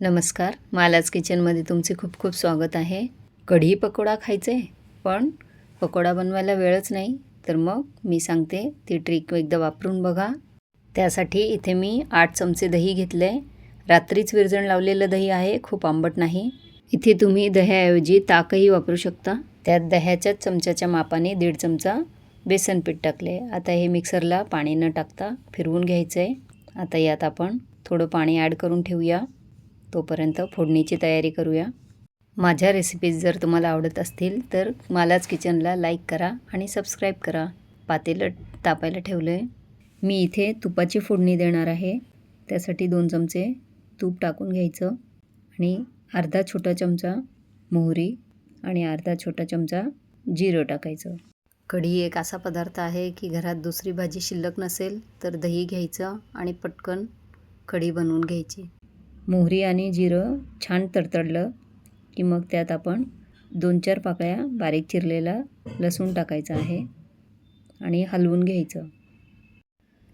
नमस्कार. मालाज किचनमध्ये तुमचे खूप खूप स्वागत आहे. कढी पकोडा खायचे पण पकोडा बनवायला वेळच नाही. तर मग मी सांगते ती ट्रिक एकदा वापरून बघा. त्यासाठी इथे मी आठ चमचे दही घेतले. रात्रीच विरजण लावलेलं दही आहे खूप आंबट नाही. इथे तुम्ही दह्याऐवजी ताकही वापरू शकता. त्यात दह्याच्याच चमच्याच्या मापाने दीड चमचा बेसन पीठ टाकले. आता हे मिक्सरला पाणी न टाकता फिरवून घ्यायचं. आहे आता यात आपण थोडं पाणी ॲड करून ठेवूया. तोपर्यंत फोडणीची तयारी करूया. माझ्या रेसिपीज जर तुम्हाला आवडत असतील तर मालाच किचनला लाईक करा आणि सबस्क्राईब करा. पातेलं तापायला ठेवलं आहे मी इथे तुपाची फोडणी देणार आहे. त्यासाठी दोन चमचे तूप टाकून घ्यायचं आणि अर्धा छोटा चमचा मोहरी आणि अर्धा छोटा चमचा जिरं टाकायचं. कढी एक असा पदार्थ आहे की घरात दुसरी भाजी शिल्लक नसेल तर दही घ्यायचं आणि पटकन कढी बनवून घ्यायची. मोहरी आणि जिरं छान तडतडलं की मग त्यात आपण दोन चार पाकळ्या बारीक चिरलेला लसूण टाकायचा आहे आणि हलवून घ्यायचं.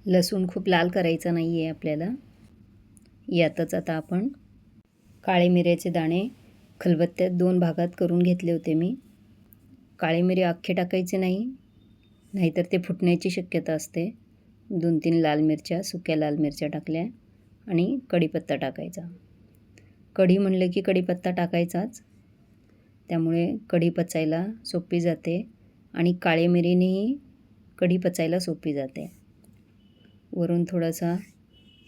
लसूण खूप लाल करायचं नाही आहे आपल्याला. यातच आता आपण काळे मिऱ्याचे दाणे खलबत्त्यात दोन भागात करून घेतले होते मी. काळे मिरे अख्खे टाकायचे नाही नाहीतर ते फुटण्याची शक्यता असते. दोन तीन लाल मिरच्या सुक्या लाल मिरच्या टाकल्या. आणि कढीपत्ता टाकायचा. कढी म्हणलं की कढीपत्ता टाकायचाच. त्यामुळे कढी पचायला सोपी जाते आणि काळे मिरीनेही कढी पचायला सोपी जाते. वरून थोडासा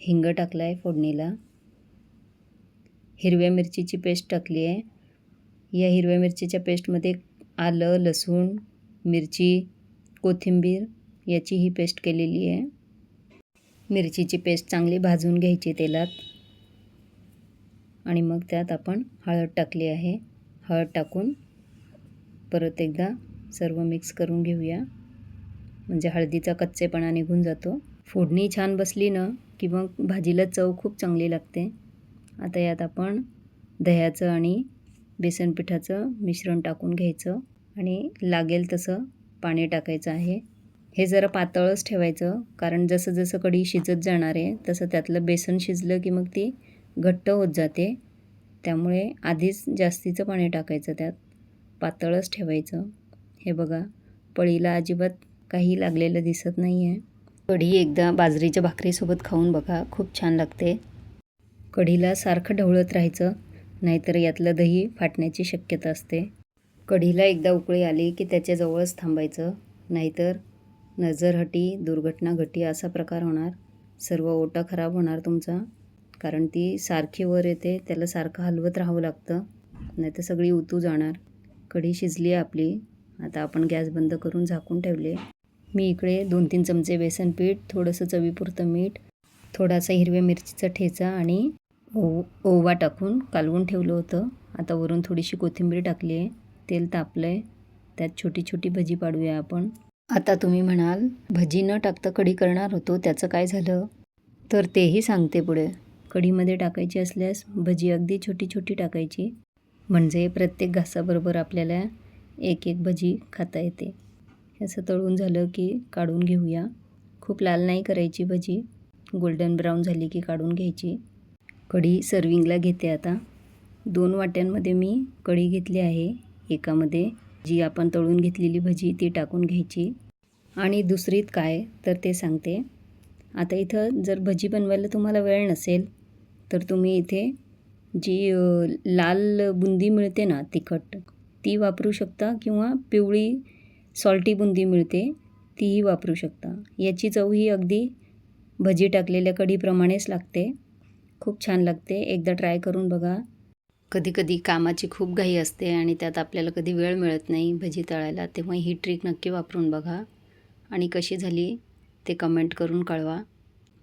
हिंग टाकला आहे फोडणीला. हिरव्या मिरचीची पेस्ट टाकली आहे. या हिरव्या मिरचीच्या पेस्टमध्ये आलं लसूण मिरची कोथिंबीर याची ही पेस्ट केलेली आहे. मिरचीची पेस्ट चांगली भाजून घ्यायची तेलात. आणि मग त्यात आपण हळद टाकली आहे. हळद टाकून परत एकदा सर्व मिक्स करून घेऊया. म्हणजे हळदीचा कच्चेपणा निघून जातो. फोडणी छान बसली ना की मग भाजीला चव खूप चांगली लागते. आता यात आपण दह्याचं आणि बेसन पिठाचं मिश्रण टाकून घ्यायचं. आणि लागेल तसं पाणी टाकायचं आहे. हे जरा पातळच ठेवायचं कारण जसं जसं कढी शिजत जाणार आहे तसं त्यातलं बेसन शिजलं की मग ती घट्ट होत जाते. त्यामुळे आधीच जास्तीचं पाणी टाकायचं त्यात. पातळच ठेवायचं. हे बघा पळीला अजिबात काही लागलेलं दिसत नाही आहे कढी एकदा बाजरीच्या भाकरीसोबत खाऊन बघा खूप छान लागते. कढीला सारखं ढवळत राहायचं नाहीतर यातलं दही फाटण्याची शक्यता असते. कढीला एकदा उकळी आली की त्याच्याजवळच थांबायचं नाहीतर नजरहटी दुर्घटना घटी असा प्रकार होणार. सर्व ओटा खराब होणार तुमचा. कारण ती सारखी वर येते त्याला सारखं हलवत राहावं लागतं. नाहीतर सगळी उतू जाणार. कढी शिजली आहे आपली. आता आपण गॅस बंद करून झाकून ठेवले. मी इकडे दोन तीन चमचे बेसन पीठ थोडंसं चवीपुरतं मीठ थोडासा हिरव्या मिरचीचा ठेचा आणि ओ ओवा टाकून कालवून ठेवलं होतं. आता वरून थोडीशी कोथिंबीर टाकली आहे तेल तापलं आहे त्यात छोटी छोटी भजी पाडूया आपण. आता तुम्ही म्हणाल भजी न टाकता कढी करणार होतो त्याचं काय झालं? तर तेही सांगते पुढे. कढीमध्ये टाकायची असल्यास भजी अगदी छोटी छोटी टाकायची. म्हणजे प्रत्येक घासाबरोबर आपल्याला एक एक भजी खाता येते. असं तळून झालं की काढून घेऊया. खूप लाल नाही करायची भजी. गोल्डन ब्राऊन झाली की काढून घ्यायची. कढी सर्विंगला घेते आता. दोन वाट्यांमध्ये मी कढी घेतली आहे. एकामध्ये जी आपण तळून घेतलेली भजी ती टाकून घ्यायची. आणि दुसरीत काय? तर ते सांगते. आता इथं जर भजी बनवायला तुम्हाला वेळ नसेल तर तुम्ही इथे जी लाल बुंदी मिळते ना तिखट ती वापरू शकता किंवा पिवळी सॉल्टी बुंदी मिळते तीही वापरू शकता. याची चव ही अगदी भजी टाकलेल्या कढीप्रमाणेच लागते. खूप छान लागते. एकदा ट्राय करून बघा. कधी कधी कामाची खूप घाई असते आणि त्यात आपल्याला कधी वेळ मिळत नाही भजी तळायला तेव्हा ही ट्रिक नक्की वापरून बघा. आणि कशी झाली ते कमेंट करून कळवा.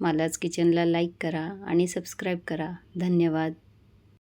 मालाच किचनला लाईक करा आणि सबस्क्राईब करा. धन्यवाद.